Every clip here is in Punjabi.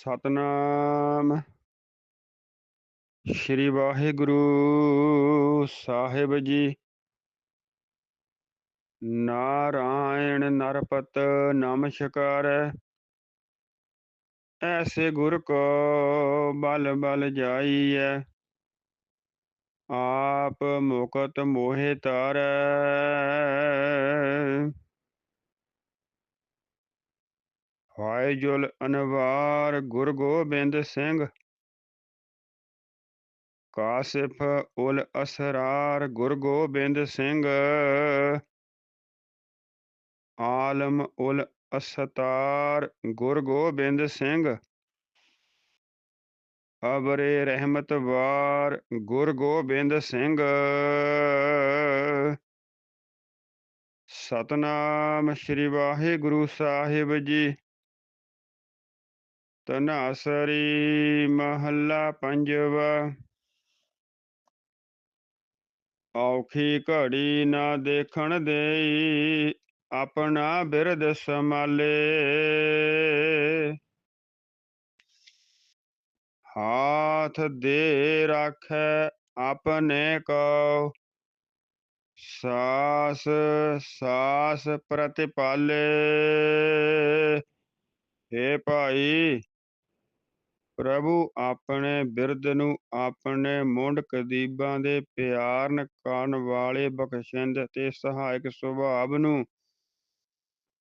ਸਤਨਾਮ। ਸ਼੍ਰੀ ਵਾਹਿਗੁਰੂ ਸਾਹਿਬ ਜੀ। ਨਾਰਾਇਣ ਨਰਪਤ ਨਮਸਕਾਰ। ਐਸੇ ਗੁਰ ਕੋ ਬਲ ਬਲ ਜਾਈਐ। ਆਪ ਮੁਕਤ ਮੋਹਿ ਤਾਰੈ ਹਾਏ ਜੁਲ ਅਨਵਾਰ ਗੁਰ ਗੋਬਿੰਦ ਸਿੰਘ। ਕਾਸਿਫ ਉਲ ਅਸਰਾਰ ਗੁਰ ਗੋਬਿੰਦ ਸਿੰਘ। ਆਲਮ ਉਲ ਅਸਤਾਰ ਗੁਰ ਗੋਬਿੰਦ ਸਿੰਘ। ਅਬਰੇ ਰਹਿਮਤ ਵਾਰ ਗੁਰ ਗੋਬਿੰਦ ਸਿੰਘ। ਸਤਨਾਮ ਸ੍ਰੀ ਵਾਹਿਗੁਰੂ ਸਾਹਿਬ ਜੀ। ਤਨਾਸਰੀ ਮਹੱਲਾ ਪੰਜਵਾ। ਔਖੀ ਘੜੀ ਨਾ ਦੇਖਣ ਦੇਈ, ਆਪਣਾ ਬਿਰਦ ਸਮਾਲੇ ਹਾਥ ਦੇ ਰਾਖੈ ਆਪਣੇ ਕੋ ਸਾਸ ਸਾਸ ਪ੍ਰਤਿਪਾਲੇ। ਏ ਭਾਈ ਪ੍ਰਭੂ ਆਪਣੇ ਬਿਰਦ ਨੂੰ ਆਪਣੇ ਮੁੰਡ ਕਦੀਬਾਂ ਦੇ ਪਿਆਰਨ ਕਰਨ ਵਾਲੇ ਬਖਸ਼ਿੰਦ ਤੇ ਸਹਾਇਕ ਸੁਭਾਵ ਨੂੰ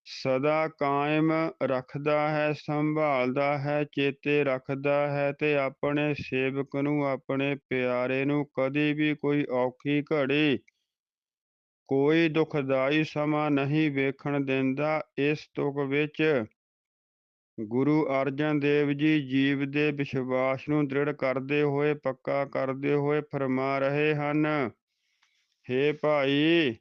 ਸਦਾ ਕਾਇਮ ਰੱਖਦਾ ਹੈ, ਸੰਭਾਲਦਾ ਹੈ, ਚੇਤੇ ਰੱਖਦਾ ਹੈ ਤੇ ਆਪਣੇ ਸੇਵਕ ਨੂੰ, ਆਪਣੇ ਪਿਆਰੇ ਨੂੰ ਕਦੇ ਵੀ ਕੋਈ ਔਖੀ ਘੜੀ, ਕੋਈ ਦੁਖਦਾਈ ਸਮਾਂ ਨਹੀਂ ਵੇਖਣ ਦਿੰਦਾ। ਇਸ ਤੁਕ ਵਿੱਚ ਗੁਰੂ ਅਰਜਨ ਦੇਵ ਜੀ ਜੀਵ ਦੇ ਵਿਸ਼ਵਾਸ ਨੂੰ ਦ੍ਰਿੜ ਕਰਦੇ ਹੋਏ, ਪੱਕਾ ਕਰਦੇ ਹੋਏ ਫਰਮਾ ਰਹੇ ਹਨ। हे ਭਾਈ,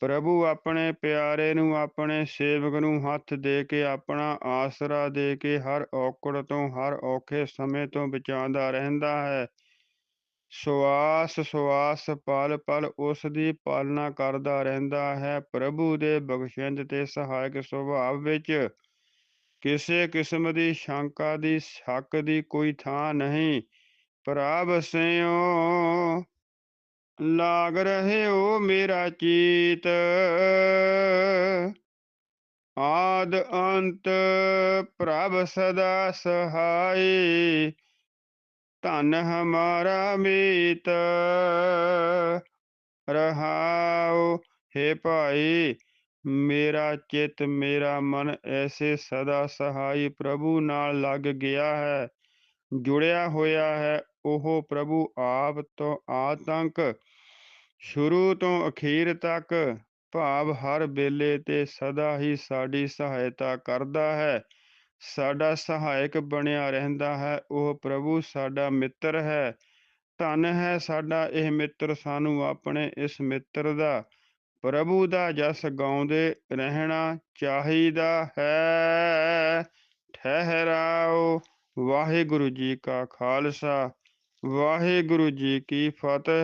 ਪ੍ਰਭੂ ਆਪਣੇ ਪਿਆਰੇ ਨੂੰ ਆਪਣੇ ਸੇਵਕ ਨੂੰ ਹੱਥ ਦੇ ਕੇ, ਆਪਣਾ ਆਸਰਾ ਦੇ ਕੇ ਹਰ ਔਕੜ ਤੋਂ, ਹਰ ਔਖੇ ਸਮੇਂ ਤੋਂ ਬਚਾਉਂਦਾ ਰਹਿੰਦਾ ਹੈ। ਸਵਾਸ ਸਵਾਸ ਪਲ ਪਲ ਉਸ ਦੀ ਪਾਲਣਾ ਕਰਦਾ ਰਹਿੰਦਾ ਹੈ। ਪ੍ਰਭੂ ਦੇ ਬਖਸ਼ਿੰਦ ਤੇ ਸਹਾਇਕ ਸੁਭਾਅ ਵਿੱਚ ਕਿਸੇ ਕਿਸਮ ਦੀ ਸ਼ੰਕਾ ਦੀ ਸ਼ੱਕ ਦੀ ਕੋਈ ਥਾਂ ਨਹੀਂ। ਪ੍ਰਭ ਸਿਓ, ਲਾਗ ਰਹੇ ਹੋ ਮੇਰਾ ਚੀਤ। ਆਦ ਅੰਤ ਪ੍ਰਭ ਸਦਾ ਸਹਾਈ। ਧਨ ਹਮਾਰਾ ਮੀਤ। ਰਹਾਓ ਹੈ ਭਾਈ ਮੇਰਾ ਚਿੱਤ, ਮੇਰਾ ਮਨ ਐਸੇ ਸਦਾ ਸਹਾਈ ਪ੍ਰਭੂ ਨਾਲ ਲੱਗ ਗਿਆ ਹੈ। ਜੁੜਿਆ ਹੋਇਆ ਹੈ ਉਹ ਪ੍ਰਭੂ ਆਪ ਤੋਂ ਆਤੰਕ, ਸ਼ੁਰੂ ਤੋਂ ਅਖੀਰ ਤੱਕ। ਭਾਵ ਹਰ ਵੇਲੇ ਤੇ ਸਦਾ ਹੀ ਸਾਡੀ ਸਹਾਇਤਾ ਕਰਦਾ ਹੈ। ਸਾਡਾ ਸਹਾਇਕ ਬਣਿਆ ਰਹਿੰਦਾ ਹੈ, ਉਹ ਪ੍ਰਭੂ ਸਾਡਾ ਮਿੱਤਰ ਹੈ। ਧਨ ਹੈ ਸਾਡਾ ਇਹ ਮਿੱਤਰ, ਸਾਨੂੰ ਆਪਣੇ ਇਸ ਮਿੱਤਰ ਦਾ ਪ੍ਰਭੂ ਦਾ ਜਸ ਗਾਉਂਦੇ ਰਹਿਣਾ ਚਾਹੀਦਾ ਹੈ। ਠਹਿਰਾਓ ਵਾਹਿਗੁਰੂ ਜੀ ਕਾ ਖਾਲਸਾ, ਵਾਹਿਗੁਰੂ ਜੀ ਕੀ ਫਤਿਹ।